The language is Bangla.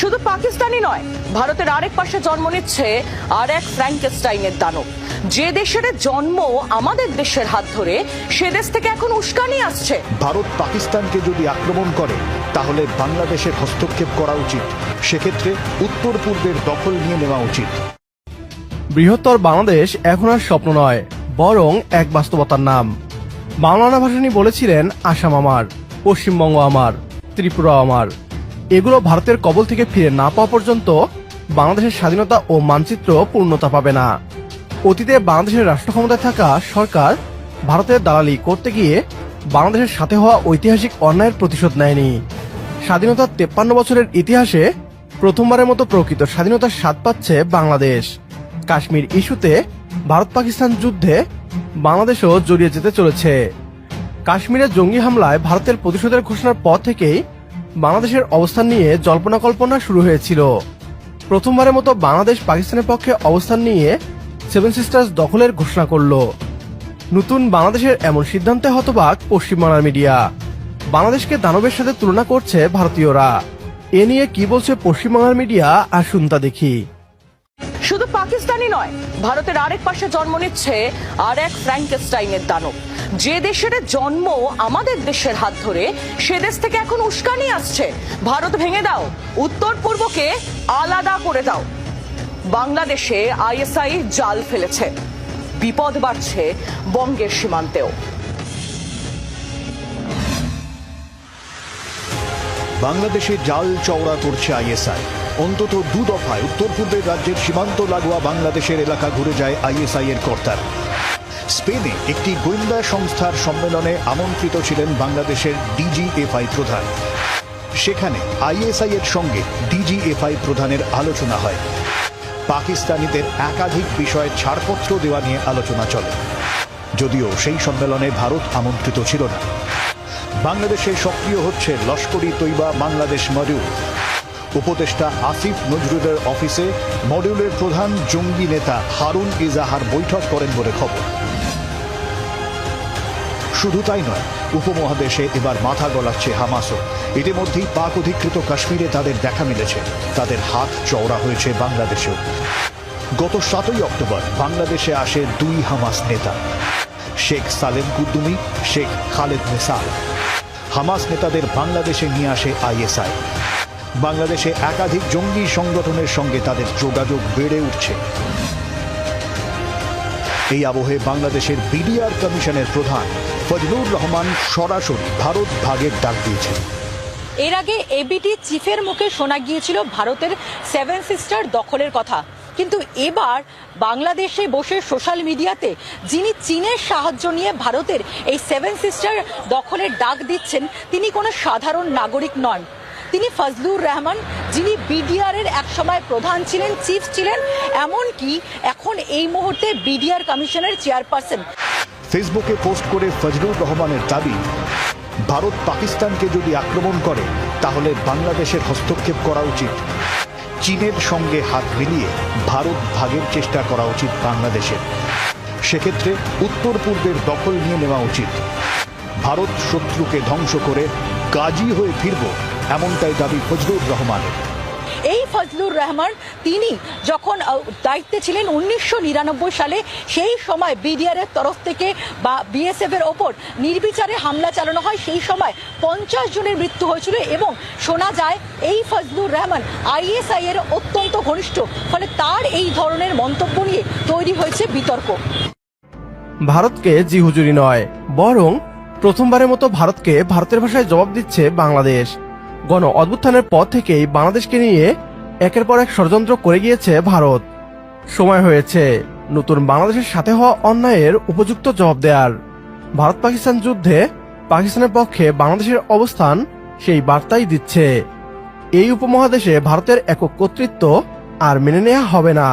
শুধু পাকিস্তানি নয় ভারতের আরেক পাশে জন্ম নিচ্ছে আর এক ফ্র্যাঙ্কেস্টাইনের দানব। যে দেশের জন্ম আমাদের দেশের হাত ধরে সে দেশ থেকে এখন উস্কানি আসছে। ভারত পাকিস্তানকে যদি আক্রমণ করে তাহলে বাংলাদেশের হস্তক্ষেপ করা উচিত। সেক্ষেত্রে উত্তর পূর্বের দখল নিয়ে নেওয়া উচিত। বৃহত্তর বাংলাদেশ এখন আর স্বপ্ন নয় বরং এক বাস্তবতার নাম। মাওলানা ভাসানী বলেছিলেন আসাম আমার পশ্চিমবঙ্গ আমার ত্রিপুরা আমার। এগুলো ভারতের কবল থেকে ফিরে না পাওয়া পর্যন্ত বাংলাদেশের স্বাধীনতা ও মানচিত্র পূর্ণতা পাবে না। অতীতে বাংলাদেশের রাষ্ট্র ক্ষমতায় থাকা সরকার ভারতের দালালি করতে গিয়ে বাংলাদেশের সাথে হওয়া ঐতিহাসিক অন্যায়ের প্রতিশোধ নেয়নি। স্বাধীনতার তেপ্পান্ন বছরের ইতিহাসে প্রথমবারের মতো প্রকৃত স্বাধীনতার স্বাদ পাচ্ছে বাংলাদেশ। কাশ্মীর ইস্যুতে ভারত পাকিস্তান যুদ্ধে বাংলাদেশও জড়িয়ে যেতে চলেছে। কাশ্মীরে জঙ্গি হামলায় ভারতের প্রতিশোধের ঘোষণার পর থেকেই বাংলাদেশের অবস্থান নিয়ে জল্পনা কল্পনা শুরু হয়েছিল। প্রথমবারের মতো বাংলাদেশ পাকিস্তানের পক্ষে অবস্থান নিয়ে সেভেন সিস্টার্স দখলের ঘোষণা করল। নতুন বাংলাদেশের এমন সিদ্ধান্তে হতবাক পশ্চিমবাংলার মিডিয়া। বাংলাদেশকে দানবের সাথে তুলনা করছে ভারতীয়রা। এ নিয়ে কি বলছে পশ্চিমবাংলার মিডিয়া, আসুন তা দেখি। শুধু পাকিস্তানি নয়, ভারতের আরেক পাশে জন্ম নিচ্ছে আর এক ফ্র্যাঙ্কেস্টাইনের দানব। যে দেশের জন্ম আমাদের দেশের হাত ধরে, সে দেশ থেকে এখন উস্কানি আসছে। ভারত ভেঙে দাও, উত্তর পূর্বকে আলাদা করে দাও। বাংলাদেশে আইএসআই জাল ফেলেছে। বিপদ বাড়ছে বঙ্গের সীমান্তেও। বাংলাদেশে জাল চওড়া করছে আইএসআই। অন্তত দু দফায় উত্তর পূর্বের রাজ্যের সীমান্ত লাগোয়া বাংলাদেশের এলাকা ঘুরে যায় আইএসআই এর কর্তারা। স্পেনে একটি গোয়েন্দা সংস্থার সম্মেলনে আমন্ত্রিত ছিলেন বাংলাদেশের ডিজিএফআই প্রধান। সেখানে আইএসআই এর সঙ্গে ডিজিএফআই প্রধানের আলোচনা হয়। পাকিস্তানিদের একাধিক বিষয়ে ছাড়পত্র দেওয়া নিয়ে আলোচনা চলে। যদিও সেই সম্মেলনে ভারত আমন্ত্রিত ছিল না। বাংলাদেশে সক্রিয় হচ্ছে লস্করি তৈবা বাংলাদেশ মডিউল। উপদেষ্টা আসিফ নজরুলের অফিসে মডিউলের প্রধান জঙ্গি নেতা হারুন ইজাহার বৈঠক করেন বলে খবর। শুধু তাই নয়, উপমহাদেশে এবার মাথা গলাচ্ছে হামাসও। ইতিমধ্যেই পাক অধিকৃত কাশ্মীরে তাদের দেখা মিলেছে। তাদের হাত চওড়া হয়েছে বাংলাদেশেও। গত সাতই অক্টোবর বাংলাদেশে আসে দুই হামাস নেতা। Sheikh Salem Qaddumi, Sheikh Khaled Nesal. Hamas নেতাদের বাংলাদেশে নিয়ে আসে আইএসআই। বাংলাদেশে একাধিক জঙ্গি সংগঠনের সঙ্গে তাদের যোগাযোগ বেড়ে উঠছে। এই আবহে বাংলাদেশের বিডিআর কমিশনের প্রধান ফজলুর রহমান সরাসরি ভারত ভাগের ডাক দিয়েছেন। এর আগে এবিটি চিফের মুখে শোনা গিয়েছিল ভারতের সেভেন সিস্টার দখলের কথা। কিন্তু এবার বাংলাদেশে বসে সোশ্যাল মিডিয়াতে যিনি চীনের সাহায্য নিয়ে ভারতের এই সেভেন সিস্টার দখলের ডাক দিচ্ছেন, তিনি কোনো সাধারণ নাগরিক নন। তিনি ফজলুর রহমান, যিনি বিডিআর এর একসময় প্রধান ছিলেন, চিফ ছিলেন, এমনকি এখন এই মুহূর্তে বিডিআর কমিশনের চেয়ারপারসন। ফেসবুকে পোস্ট করে ফজলুর রহমানের দাবি, ভারত পাকিস্তানকে যদি আক্রমণ করে, তাহলে বাংলাদেশের হস্তক্ষেপ করা উচিত। চীনের সঙ্গে হাত মিলিয়ে ভারত ভাগের চেষ্টা করা উচিত বাংলাদেশের। সেক্ষেত্রে উত্তর পূর্বের দখল নিয়ে নেওয়া উচিত। ভারত শত্রুকে ধ্বংস করে গাজী হয়ে ফিরব এমনটাই দাবি ফজলুর রহমানের এই ফজলুর রহমান তিনি যখন দায়িত্বে ছিলেন উনিশশো নিরানব্বই সালে সেই সময় বিডিআর এর তরফ থেকে বা বিএসএফ এর ওপর নির্বিচারে হামলা চালানো হয় সেই সময় পঞ্চাশ জনের মৃত্যু হয়েছিল এবং শোনা যায় এই ফজলুর রহমান আইএসআই এর অত্যন্ত ঘনিষ্ঠ ফলে তার এই ধরনের মন্তব্য নিয়ে তৈরি হয়েছে বিতর্ক। ভারতকে জি হুজুরি নয় বরং প্রথমবারের মতো ভারতকে ভারতের ভাষায় জবাব দিচ্ছে বাংলাদেশ। গণ অভ্যুত্থানের পর থেকেই বাংলাদেশকে নিয়ে একের পর এক ষড়যন্ত্র করে গিয়েছে ভারত। সময় হয়েছে নতুন বাংলাদেশের সাথে হওয়া অন্যায়ের উপযুক্ত জবাব দেওয়ার ভারত পাকিস্তান যুদ্ধে পাকিস্তানের পক্ষে বাংলাদেশের অবস্থান সেই বার্তাই দিচ্ছে। এই উপমহাদেশে ভারতের একক কর্তৃত্ব আর মেনে নেওয়া হবে না।